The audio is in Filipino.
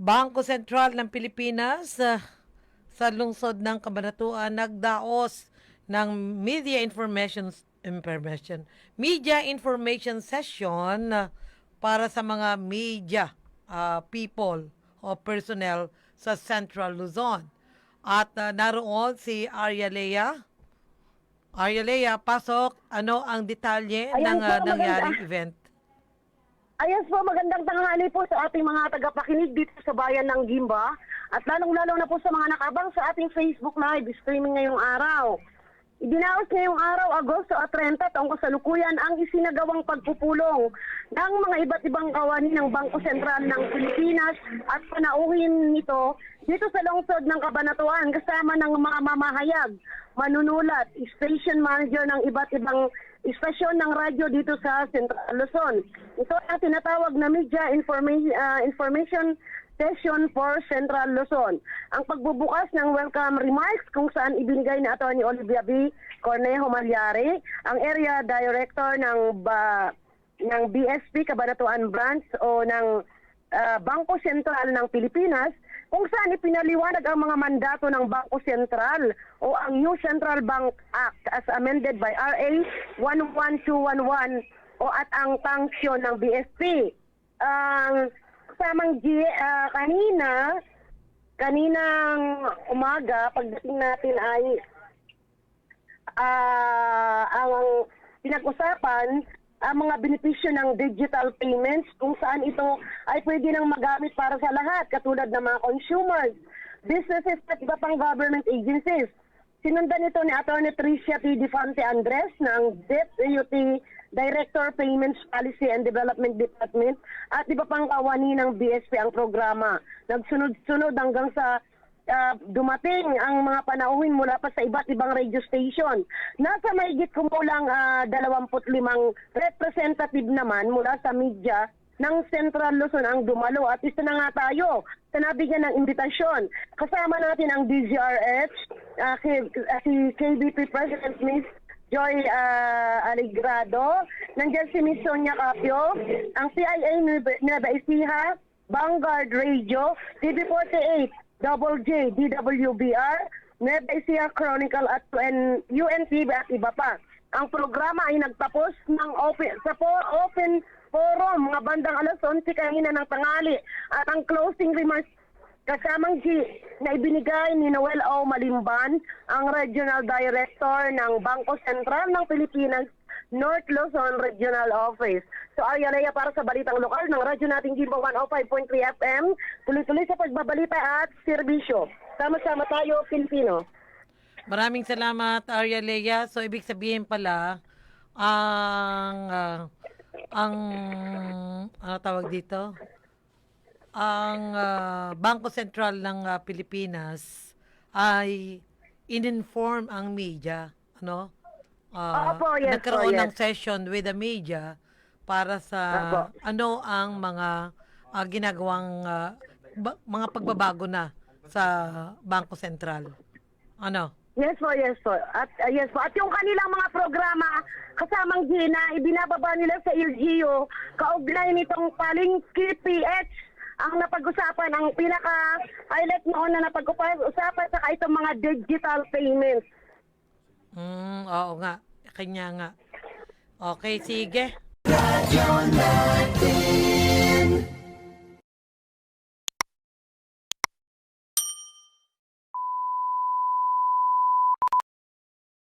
Bangko Sentral ng Pilipinas ah, sa lungsod ng Cabanatuan nagdaos ng media information information media information session ah, para sa mga media ah, people o personnel sa Central Luzon. At ah, naroon si Arya Lea. Arya Lea, pasok. Ano ang detalye Ayan ng maganda. nangyaring event? Ayos po, magandang tanghali po sa ating mga tagapakinig dito sa bayan ng Gimba at lalong-lalo na po sa mga nakabang sa ating Facebook Live streaming ngayong araw. Idinaos ngayong araw, Agosto at 30, taong kasalukuyan ang isinagawang pagpupulong ng mga iba't ibang kawani ng Bangko Sentral ng Pilipinas at panauhin nito dito sa lungsod ng Kabanatuan kasama ng mga mamahayag, manunulat, station manager ng iba't ibang istasyon ng radyo dito sa Central Luzon. Ito ang tinatawag na Media Information, Information Session for Central Luzon. Ang pagbubukas ng welcome remarks kung saan ibinigay ni Atty. Olivia B. Cornejo Malyari, ang area director ng ba, ng BSP Cabanatuan Branch o ng ah, Bangko Sentral ng Pilipinas kung saan ipinaliwanag ang mga mandato ng Bangko Sentral o ang New Central Bank Act as amended by RA 11211 o at ang tanksyon ng BSP. Ang kasamang G, ah, kanina, kaninang umaga, pagdating natin ay ah ang pinag-usapan ang mga benepisyo ng digital payments kung saan ito ay pwede nang magamit para sa lahat katulad ng mga consumers, businesses at iba pang government agencies. Sinundan ito ni Atty. Tricia P. Defante Andres ng Deputy Director Payments Policy and Development Department at iba pang kawani ng BSP ang programa. Nagsunod-sunod hanggang sa ah, dumating ang mga panauhin mula pa sa iba't ibang radio station. Nasa mahigit kumulang ah, 25 representative naman mula sa media ng Central Luzon ang dumalo at isa na nga tayo sa nabigyan ng imbitasyon. Kasama natin ang DZRH, ah, K- ah, si KBP President Miss Joy ah, Aligrado, nandiyan si Miss Sonia Capio, ang CIA Nueva Ecija, Vanguard Radio, TV48, Double J, DWBR, Nueva Ecija Chronicle at UN, UNTV at iba pa. Ang programa ay nagtapos ng open, sa for, open forum mga bandang alas 11 kanina ng tangali at ang closing remarks kasamang G na ibinigay ni Noel O. Malimban, ang Regional Director ng Bangko Sentral ng Pilipinas North Luzon Regional Office. So Arya Lea para sa Balitang Lokal ng radyo nating Gimba 105.3 FM, tuloy-tuloy sa pagbabalita at serbisyo. Sama-sama tayo, Pilipino. Maraming salamat, Arya Lea. So, ibig sabihin pala, ang, ah, ang, ano tawag dito? Ang ah, Bangko Sentral ng ah, Pilipinas ay in-inform ang media, ano? Ah, Opo, yes nagkaroon po, yes. ng session with the media para sa Opo. ano ang mga ah, ginagawang ah, ba- mga pagbabago na sa Bangko Sentral. Ano? Yes po, yes po. At uh, yes po. At yung kanilang mga programa kasamang Gina, ibinababa nila sa LGU kaugnay nitong Palingki PH ang napag-usapan, ang pinaka-highlight noon na napag-usapan sa itong mga digital payments. Mm, oo nga. Kanya nga. Okay, sige. Radyo natin